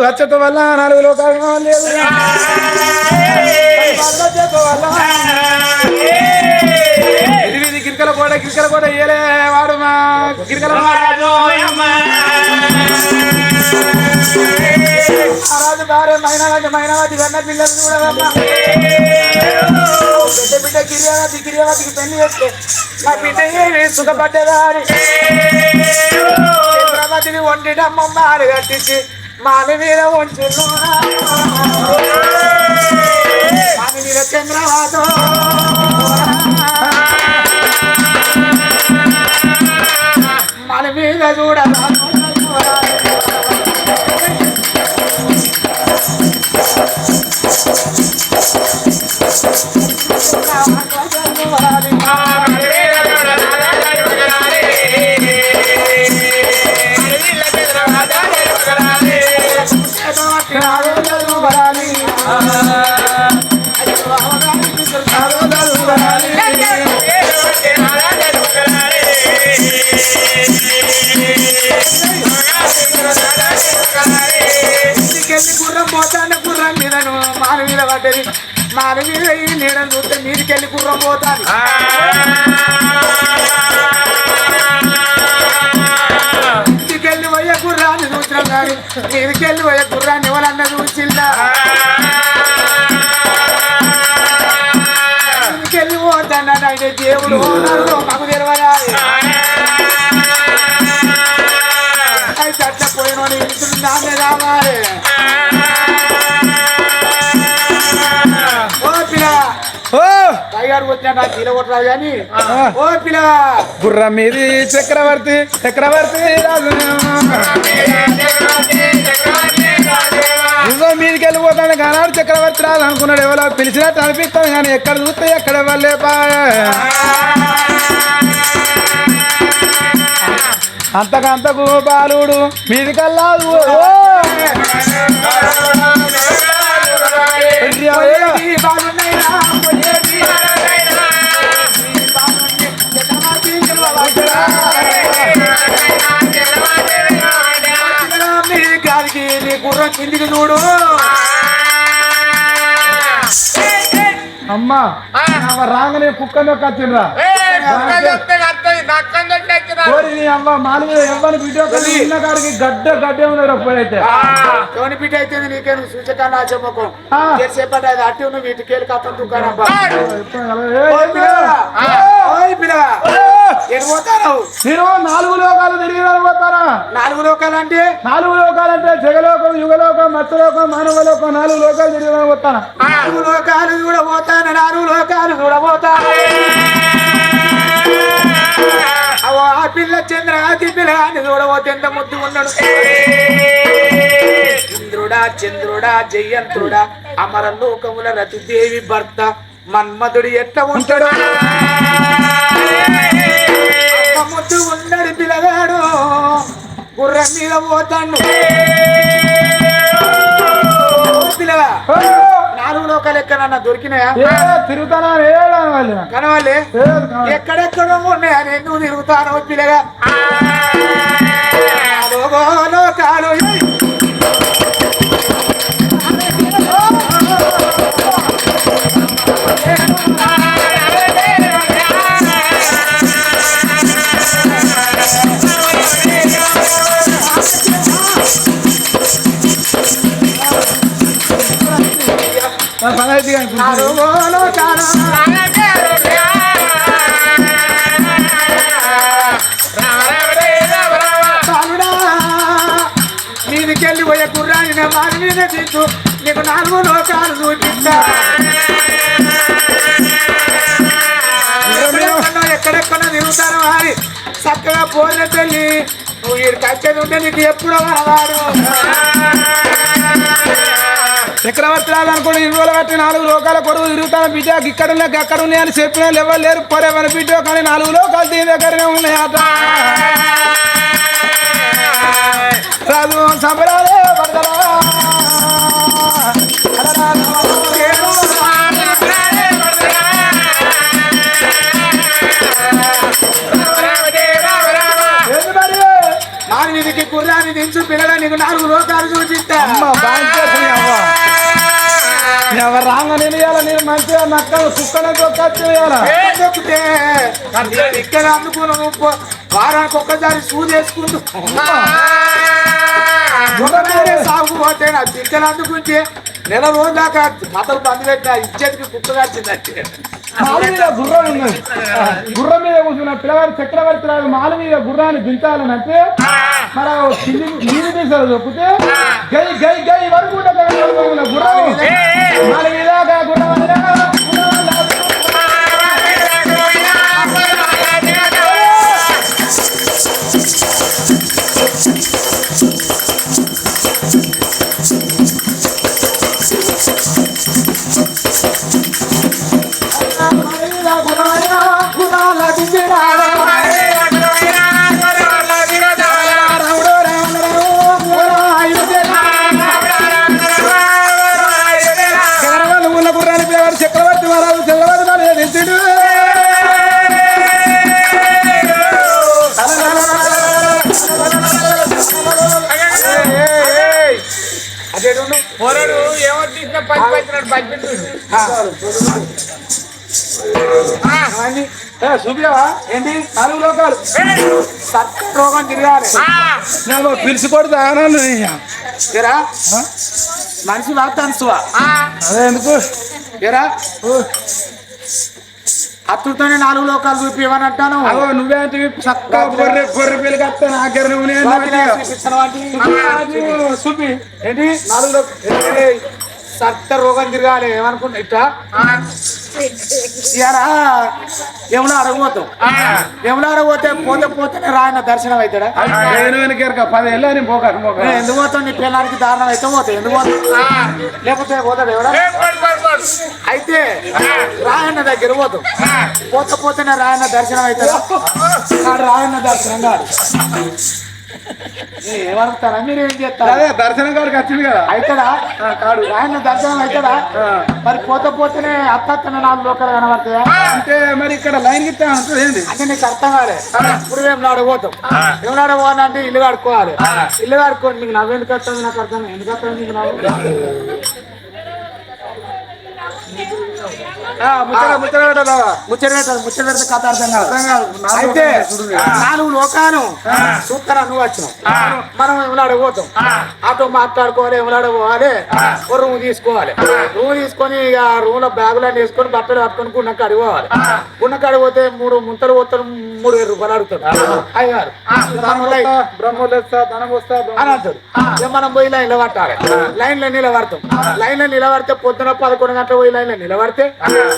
వచ్చత వల్ల నాలుగు లోకాలు లేదు వల్ల ఇది గిరికల కూడా గిరికల కూడా ఏలే వాడు మా గిరికల మహారాజు రాజు భార్య మైనావతి మైనావతి వెన్న పిల్లలు చూడవమ్మా బిడ్డ బిడ్డ గిరియావతి గిరియావతికి పెళ్ళి చేస్తే నా బిడ్డ ఏమి సుఖపడ్డదా అని చంద్రవతిని మారు కట్టించి మాని మీద ఉంచున్నా మాని మీద చంద్రవాత. మన మీద చూడ పడ్డది మాన మీద ఈ నీడను చూస్తే మీదికెళ్ళి గుర్రం పోతాను ఇంటికెళ్ళి పోయే గుర్రాన్ని చూసినాం కానీ మీదికెళ్ళి పోయే గుర్రాన్ని ఎవరన్నా చూసిందా ఇంటికెళ్ళి పోతాడు అంటే దేవుడు మాకు తెలియదా అయితే అట్లా ఇంటి నాన్నే రావాలి టైగర్ వచ్చినా నాకు కీల కొట్టరాదు కానీ. ఓ పిల్ల. గుర్రం మీది చక్రవర్తి చక్రవర్తి రాజు. ఇంకో మీదికి వెళ్ళిపోతాడు కానాడు చక్రవర్తి రాదు అనుకున్నాడు. ఎవరో పిలిచినట్టు అనిపిస్తాను కానీ ఎక్కడ చూస్తే ఎక్కడ వల్లే అంతకంతకు బాలుడు మీది కల్లాదు నీ గుర్రం కిందికి చూడు. అమ్మా రాగానే కుక్కనే కచ్చిండ్రా కోరి నీ అమ్మ మాలు ఎవ్వని వీడియో కలిగి ఉన్న కాడికి గడ్డ గడ్డే ఉన్నారు అప్పుడైతే ఎవరి బిడ్డ అయితే నీకే నువ్వు సూచకన్నా చెమ్మకం ఆ. చేసేపటి అది అట్టి నువ్వు వీటికి వెళ్ళి కథం దుకాణం ఏ, ఓయ్ పిల్లగా నేను నాలుగు లోకాలు తిరిగి పోతారా నాలుగు లోకాలు అంటే నాలుగు లోకాలు అంటే జగలోకం యుగలోకం మత్స్యలోకం మానవలోకం నాలుగు లోకాలు తిరిగి పోతానా నాలుగు లోకాలు చూడబోతాను నాలుగు లోకాలు అవో ఆ పిల్ల చంద్ర ఆది పిల్లగాన్ని చూడబోతే ఎంత ముద్దు ఉన్నాడు. ఇంద్రుడా చంద్రుడా జయంత్రుడా అమర లోకముల రతిదేవి భర్త మన్మధుడు ఎట్లా ఉంటాడు. ముద్దు ఉన్నాడు పిల్లగాడు గుర్రం మీద పోతాడు పిల్లగా నాలుగు లోకాలు ఎక్కడన్నా దొరికినాయా? తిరుగుతానా? కనవాలి. ఎక్కడెక్కడో ఉన్నాయని ఎందుకు తిరుగుతానో పిల్లగా. లోకాలు బాలుడా నీదికెళ్ళి పోయే కుర్రాని నా మారి మీద తిట్టు నీకు నాలుగు లోకాలు చూపిస్తా. ఎక్కడెక్కడో తిరుగుతాను వారి. చక్కగా పోయిన తల్లి నువ్వు వీడికి వచ్చేది ఉంటే నీకు ఎప్పుడో వాడు. చక్రవర్తి రాదు అనుకోండి ఇరువులు కట్టి నాలుగు లోకాల కొడుకు తిరుగుతాను బిడ్డ ఇక్కడ ఉన్నాయి అక్కడ ఉన్నాయి అని చెప్పిన ఎవరు లేరు పొరేమని బిడ్డ కానీ నాలుగు లోకాలు దీని దగ్గరనే ఉన్నాయి అట రాజు సంబరాలే కుర్రాన్ని దించు పిల్లలని నీకు నాలుగు లోకాలు చూపిస్తా ఎవరు రాంగ నేను ఇవ్వాల నేను మంచిగా నక్క చెప్తే ఇక్కడ అందుకుని నువ్వు వారానికి ఒక్కసారి సూది వేసుకుంటూ సాగు పోతే నా తిక్కలు అందుకుంటే నెల రోజు దాకా కథలు బంద్ పెట్టిన ఇచ్చేటికి కుక్క కాల్చిందంటే మాల మీద గుర్రం ఉన్నది. గుర్రం మీద కూర్చున్న పిల్లగాడు చక్రవర్తి రాదు మాల మీద గుర్రాన్ని దించాలని అంటే మరి ఆ కింది నీరు తీసారు చెప్తే గై గై గై వరకు గుర్రం. మాల చూపియావా? ఏంటి? నాలుగు లోకాలు. రోగం తిరగాలి నేను పిలిచి కొడుతా ఏరా మనిషి వాగ్దాను సువా. అదే ఎందుకు? ఏరా అత్తుతోనే నాలుగు లోకాలు చూపి ఏమని అంటాను అగో నువ్వేంటి చక్కగా గొర్రె గొర్రె పిల్లకి వస్తే నా దగ్గర నువ్వు చూపి. ఏంటి? నాలుగు లోక- ఏయ్, సత్త రోగం తిరగాలి. ఏమనుకుంటా? ఇట్లా ఇయారా ఏమన్నా అడగబోతాం ఏమన్నా అడగపోతే పోతే పోతేనే రాయన దర్శనం అవుతాడా? నేను వెనక పది వెళ్ళని పోక ఎందుకు పోతాం నీ పిల్లలకి దారుణం అయితే పోతాయి ఎందుకు పోతాం లేకపోతే పోతాడు ఎవడా? అయితే రాయన్న దగ్గర పోతాం పోత పోతేనే రాయన్న దర్శనం అవుతాడా? రాయన్న దర్శనం కాదు. ఏ, ఏమడుగుతారా మీరు ఏం చేస్తారు? అదే దర్శనం కాడికి వచ్చింది కదా. అవుతాడా కాడు. రాయన్న దర్శనం అవుతాడా మరి పోత పోతేనే అత్తత్తన నాలుగు లోకాలు కనబడతాయా? అంటే మరి ఇక్కడ లైన్ గిట్ట ఉంటుంది అంటే నీకు అర్థం కాలే. ఇప్పుడు మేము నాడబోతాం మేము నాడబోనా అంటే ఇల్లు కడుక్కోవాలి. ఇల్లు కడుక్కోండి నీకు నవ్వు ఎందుకు వస్తుంది? నాకు అర్థం. ఎందుకు వస్తుంది నీకు నవ్వు? ముచ్చట ముచ్చట పెట్టదా ముచ్చట పెట్టదు ముచ్చట పెడితే కథ అర్థం కాదు. అర్థం కాదు. నాలుగు అయితే. నాలుగు నువ్వు వచ్చినావు. మనం ఎవలాడ పోతాం? ఆటో మాట్లాడుకోవాలి ఎవలాడ పోవాలి? ఓ రూమ్ తీసుకోవాలి. రూమ్ తీసుకొని ఇక రూమ్లో బ్యాగులన్నీ వేసుకొని బట్టలు కట్టుకొని గున్న కాడికి పోవాలి. గున్న కాడికి పోతే మూడు ముంతలు పోతారు మూడు వేల రూపాయలు అడుగుతాడు. అయ్యారు అని అంటాడు. మనం పోయి లైన్లో పట్టాలి. లైన్లో నిలబడతాం. లైన్లో నిలబడితే పొద్దున పదకొండు గంటల పోయి లైన్లో నిలబడితే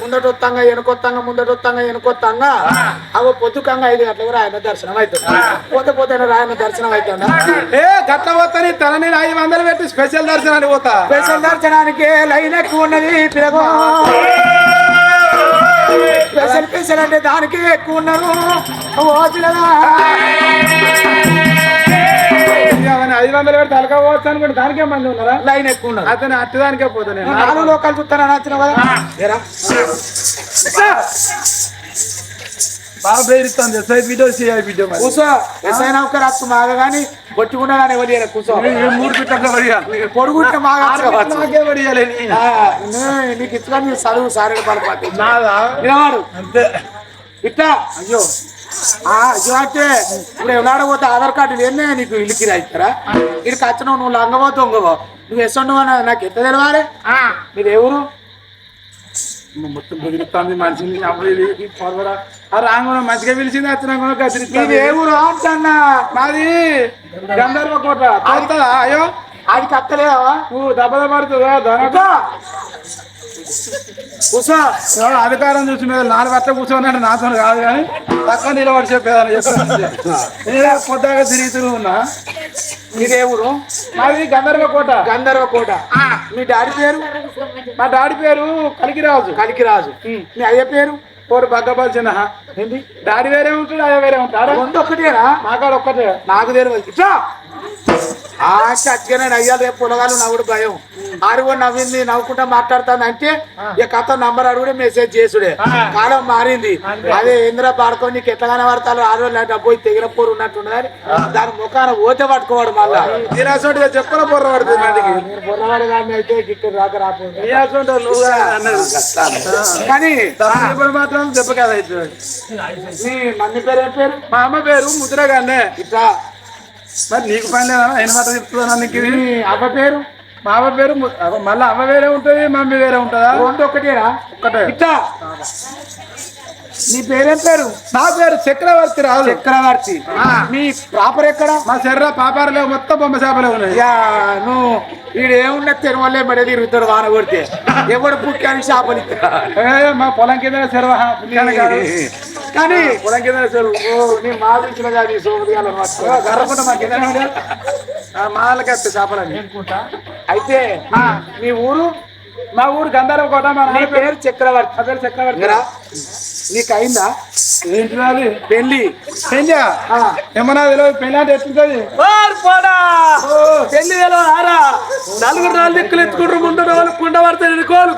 ముందట వస్తాంగా వెనుకొత్తాంగా ముందట వస్తాంగా వెనుకొత్తాంగా అవి పొద్దుకంగా ఐదు గంటలకు రాయన దర్శనం అవుతుంది పోతే పోతే రాయన దర్శనం అవుతుందా ఏ గట్ల పోతా నీ తల నేను ఐదు వందలు పెట్టి స్పెషల్ దర్శనానికి పోతా? స్పెషల్ దర్శనానికి లైన్ ఎక్కువ ఉన్నది పిలగో. స్పెషల్ స్పెషల్ అంటే దానికి ఎక్కువ ఉన్నారు ఓ పిల్లగా అవన్నీ ఐదు వందలు పెట్టి తలక పోవచ్చు అనుకుంటే దానికే మంది ఉన్నారా? లైన్ ఎక్కువ ఉన్నారు. అతను అట్టదానికే పోతా నేను నువ్వు నాలుగు లోకాలు చూస్తానని వచ్చిన కదా? బాగా ప్రేరిస్తుంది ఎస్ఐ వీడియో సిఐ వీడియో కూర్చో ఎస్ఐ నౌకర్ అత్తు మాగ కానీ కొట్టుకున్నా కానీ ఎవరు ఈ మూడు పిట్టలు పడిగా పొడుగుంటే మాగా నాకే ఇట్లా నీ చదువు నాదా? నిలవాడు అంతే. ఆ, అయ్యో. అంటే ఇప్పుడు ఎవడాడపోతే ఆధార్ కార్డు లేనే నీకు ఇల్లుకి రాయిస్తారా ఇక్కడికి వచ్చినావు నువ్వు లంగబోతు ఇంకో నువ్వు ఎసండు నాకు ఎంత తెలవాలి? మీరు ఎవరు మొత్తం బెదిరిస్తుంది మనిషిని ఆ మంచిగా పిలిచింది వచ్చినా కూడా నీది గదిరిస్తుంది ఏ ఊరు? అంటన్నా మాది గంధర్వ కోట. అయ్యో అది కత్తలేవా నువ్వు దెబ్బ పడుతుందా ధన కూర్చో అధికారం చూసి మీద నాలుగు అట్లా కూర్చోనంటే నాతో కాదు కానీ తక్కువ నిలబడి చెప్పేదాన్ని చెప్తాను నేనే పొద్దాగా తిరుగుతూ ఉన్నా. నీదే ఊరు మాది గంధర్వ కోట గంధర్వ కోట మీ డాడీ పేరు? మా డాడీ పేరు కలికిరాజు. కలికిరాజు. మీ అయ్య పేరు? కోరు ఏంటి డాడీ వేరే ఉంటాడు అయ్య వేరే ఉంటాడు? ఒక్కటేనా మాకాడ ఒక్కటే. నాకు తెలియదు. ఇట్లా. ఆ అచ్చగానే అయ్యాలి రేపు పొలగాలు నవ్వుడు భయం. ఆరుగో నవ్వింది నవ్వుకుంటా మాట్లాడుతాను అంటే ఇక కథ నంబర్ అడుగుడే మెసేజ్ చేసుడే. కాలం మారింది. అదే ఇంద్ర పాడుకొని నీకు ఎట్లా కనబడతారు ఆరు డబ్బు తెగిన పోరు ఉన్నట్టున్నదని దాని ముఖాన ఓతే పట్టుకోవాడు మళ్ళా. దీని చెప్పల పొర్ర పడుతుంది నేను కానీ అయితే ఇక్కడ రాక కానీ మాత్రం దెబ్బ కదా అవుతుంది నీ మమ్మీ పేరు ఏం పేరు? మా అమ్మ పేరు ముద్రగానే. ఇట్లా మరి నీకు పని లేదా? ఆయన మాట చెప్తున్నా నీకు? ఇది అవ్వ పేరు? మా అమ్మ పేరు ము- అవ్వ మళ్ళీ వేరే ఉంటుంది మమ్మీ వేరే ఉంటుందా? రెండు ఒకటేనా ఒక్కటే. ఇట్లా. నీ పేరేం పేరు? నా పేరు చక్రవర్తి రాదు చక్రవర్తి. మీ ప్రాపర్ ఎక్కడ? మా శర్ర పాపారలేవు మొత్తం బొమ్మ చేపలే ఉన్నాయి. యా నువ్వు వీడు ఏమున్నా తిరుమలే మెడ తిరుగుతాడు వాన కొడితే. ఎవడు పుట్టాని చేపలు మా పొలం కింద శర్వ కానీ పొలం కింద చెరువు. నీ మాదించిన కానీ సోమరియాలు గర్రకుండా మా కింద మాలకి వస్తాయి చేపలని అయితే మీ ఊరు? మా ఊరు గంధారం కోట మా పేరు? చక్రవర్తి. పేరు చక్రవర్తి. నీకు అయిందా ఏంటి రాలి పెళ్ళి పెళ్ళా. ఏమన్నా తెలియదు పెళ్ళి అంటే ఎట్లుంటది? పెళ్ళి ఆరా? నలుగురు నాలుగు దిక్కులు ఎత్తుకుంటారు ముందు వాళ్ళు కుండ పడతారు కోలు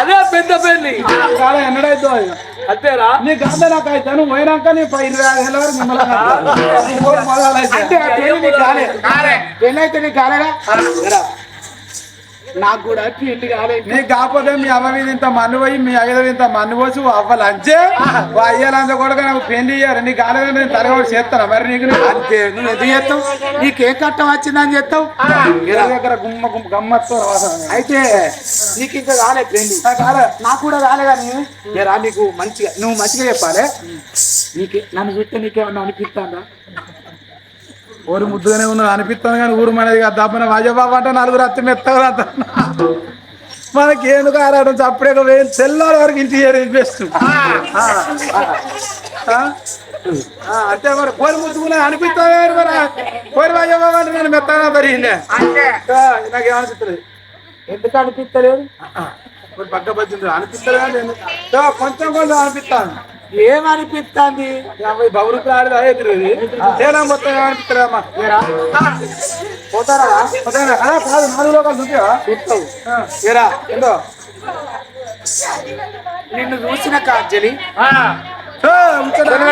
అదే పెద్ద పెళ్ళి కాలం ఎన్నడైతే అది. అంతేరా నీ గంధ నాకు అయితే నువ్వు పోయినాక నీ పై ఇరవై ఐదు ఏళ్ళ వరకు మిమ్మల్ని. అంటే పెళ్ళి నీకు కాలే. పెళ్ళి అయితే నీకు కాలేదా? నాకు కూడా పెళ్ళి కాలేదు. నీకు కాకపోతే మీ అమ్మ మీద ఇంత మన్ను పోయి మీ అయ్య మీద ఇంత మన్ను పోసి అవ్వ లంచే? అయ్య లంచ కూడా నాకు పెళ్ళి ఇయ్యారు. నీకు కాలేదని నేను తరగబడి చేస్తాను మరి నీకు? అంతే. నువ్వు ఎందుకు చేస్తావు? నీకేం కట్టం వచ్చిందని చెప్తావు దగ్గర గుమ్మ గుమ్మ గమ్మత్తో అయితే నీకు ఇంకా కాలే పెళ్ళి. నాకు కూడా కాలే కానీ ఏరా నీకు మంచిగా నువ్వు మంచిగా చెప్పాలి. నీకే నన్ను చూస్తే నీకేమన్నా అనిపిస్తుందా? ఊరు ముద్దుగానే ఉన్నది అనిపిస్తాను కానీ ఊరు మనది కాదు. దప్పన వాజబాబు అంటే నలుగురు అత్త మెత్తగా మనకి ఎందుకు ఆరాటం? చప్పుడే వేలు తెల్లారి వరకు ఇంటి బెస్ట్ అంతే మరి. కోరి ముద్దుకునే అనిపిస్తావే మరి కోరి వాజబాబు అంటే నేను మెత్తగా పెరిగిందే నాకు ఏమనిపిస్తుంది ఎందుకు అనిపిస్తలేదు? పక్క పచ్చింది? తో, కొంచెం కొంచెం అనిపిస్తాను ఏమనిపిస్తుంది? యాభై బౌరుకు ఆడదు అదే తిరిగి తేడా మొత్తం ఏమనిపిస్తుందమ్మా? ఏరా? పోతారా? అదేనా? అదే కాదు నాలుగు లోకాలు చూసావా? చూస్తావు. ఆ. ఏరా ఏందో నిన్ను చూసిన ఉంచరా?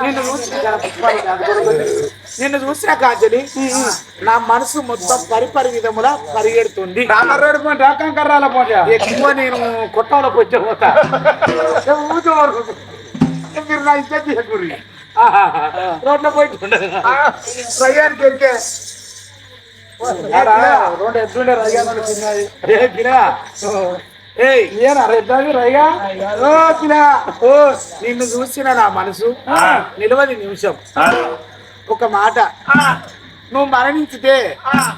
నిన్ను చూసిన నిన్ను చూసిన కాంచెలి నా మనసు మొత్తం పరిపరి విధముల పరిగెడుతుంది. కర్రాల పోటీ ఎక్కువ నేను కొట్టంలో పొచ్చే పోతా మీరు నా ఇష్టం చేయకూరి. రోడ్లో పోయి రయ్యానికి వెళ్తే. రెండు ఎట్లుండే రైగా నన్ను చూసిన నా మనసు. నిలవది నిమిషం. ఒక మాట. నువ్వు మరణించితే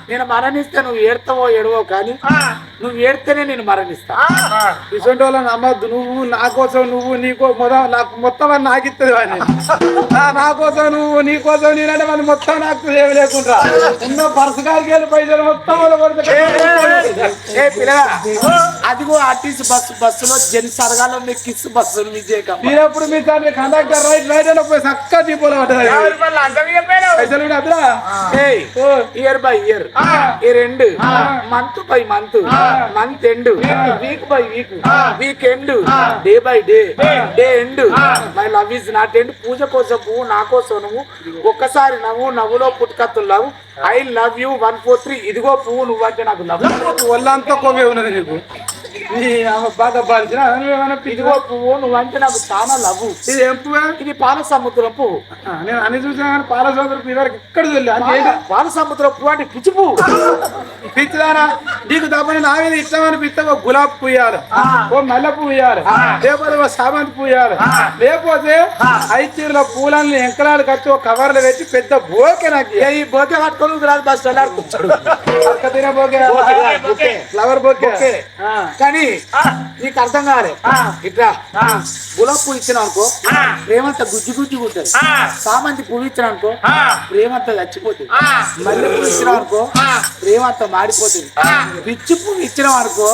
నేను మరణిస్తే నువ్వు ఏడతావో ఏడవో కానీ నువ్వు ఏడితేనే నేను మరణిస్తా. ఇటువంటి వాళ్ళని నమ్మద్దు. నువ్వు నా కోసం నువ్వు నీకో మొదం నాకు మొత్తం అని నాకు ఇస్తుంది వాడిని నా- కోసం నువ్వు నీ కోసం నేనంటే మన మొత్తం నాకు ఏమి లేకుండా. ఉన్న పర్సు కాడికి వెళ్ళి పైసలు మొత్తం వాళ్ళ కొడితే ఏ పిల్లగా అదిగో ఆర్టీసీ బస్సు బస్సులో జన్ సరగాలో మీ కిస్ బస్సు విజయకం మీరెప్పుడు మీ తండ్రి కండక్టర్ రైట్ రైట్ అని పోయి చక్కగా దీపాలు పైసలు కూడా ఇయర్ బై ఇయర్ ఈ రెండు month by month month end week by week week end day by day day end my love is not end పూజ కోసం పువ్వు నా కోసం నువ్వు ఒక్కసారి నవ్వు నవ్వులో పుట్టుకత్తున్నావు I love you one four three ఇదిగో పువ్వు నువ్వు అంటే నాకు లవ్ ఒళ్ళంతా కొవ్వే ఉన్నది నీకు. బాగా ఇదిగో పువ్వు నువ్వు అంటే నాకు చాలా లవ్ ఇది ఏం పువ్వే? ఇది పాల సముద్రం పువ్వు నేను అన్ని చూసినా కానీ పాల చూడలే. అది ఏంటి? పాల- సముద్రం పువ్వు అంటే పిచ్చి పువ్వు. పిచ్చిదానా? నీకు తప్పని నా మీద ఇష్టం అనిపిస్తే ఒక గులాబ్ పువ్వు ఓ మల్లె పువ్వు లేకపోతే ఒక సామంతి పువ్వు లేకపోతే ఐచీరుల పూలన్నీ ఎంకలాలు కట్టి ఒక కవర్లు పెట్టి పెద్ద బోకే నాకు ఏ ఈ బొకే పట్టుకొని రాదు బస్ వెళ్ళాడుకుంటాడు బోకే. Flower bouquet. కానీ నీకు అర్థం కాలే ఇట్లా గులాబ్ పువ్వు ఇచ్చిన అనుకో ప్రేమంత గుజ్జు గుజ్జు ఉంటుంది సామంతి పువ్వు ఇచ్చిన అనుకో ప్రేమంత చచ్చిపోతుంది మల్లె పువ్వు ఇచ్చిన అనుకో ప్రేమంత మాడిపోతుంది పిచ్చి పువ్వు ఇచ్చిన అనుకో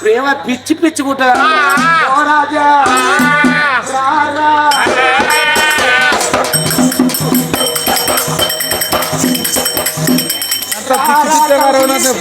ప్రేమ పిచ్చి పిచ్చుకుంటుంది రాజా రారా అదే మరి ఉన్నట్టు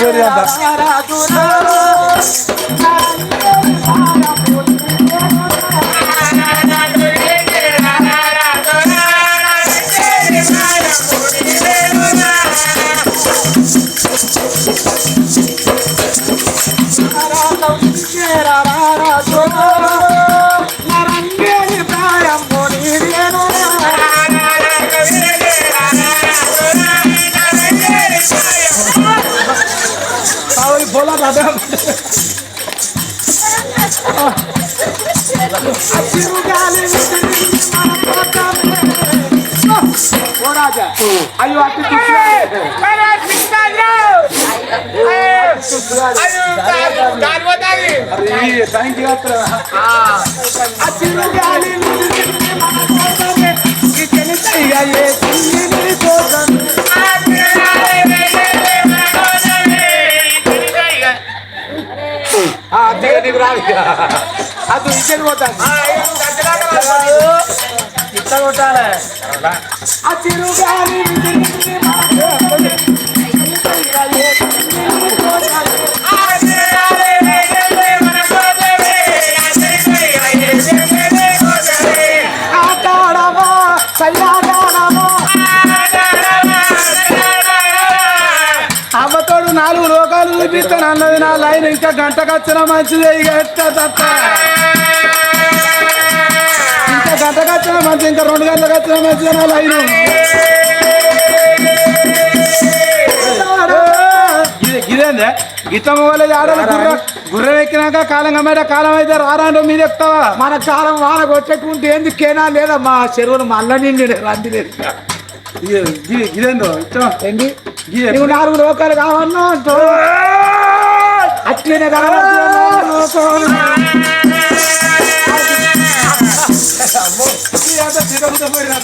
అయ్యో థ్యాంక్ యూ నీకు రాదు అది ఇంకెళ్ళి పోతాను కొట్టాలి. ఆ చిరుగాలి అమ్మతోడు నాలుగు లోకాలు చూపిస్తాను అన్నది నా లైన్. ఇంకా గంట కచ్చిన మంచిదే ఇక ఎట్ట తప్ప? ఇంకా గంట కచ్చిన మంచి ఇంకా రెండు గంటలకు వచ్చిన మంచిదే నా లైన్ ఇదేందే గిట్ల మొగలేదు ఆడలు గుర్రం గుర్రం ఎక్కినాక కాలం కమ్మేట కాలం అయితే రారాంటో మీద ఎక్కుతావా? మన కాలం వాన కొట్టకుంటే ఎందుకేనా లేదా? మా చెరువును మల్ల నిండి రంది లేదు ఇదేందో? ఏంటి నువ్వు నాలుగు లోకాలు కావన్నా? అంటూ అట్లనే కావాలి అమ్మో ఇదంతా చిన్న పోయినా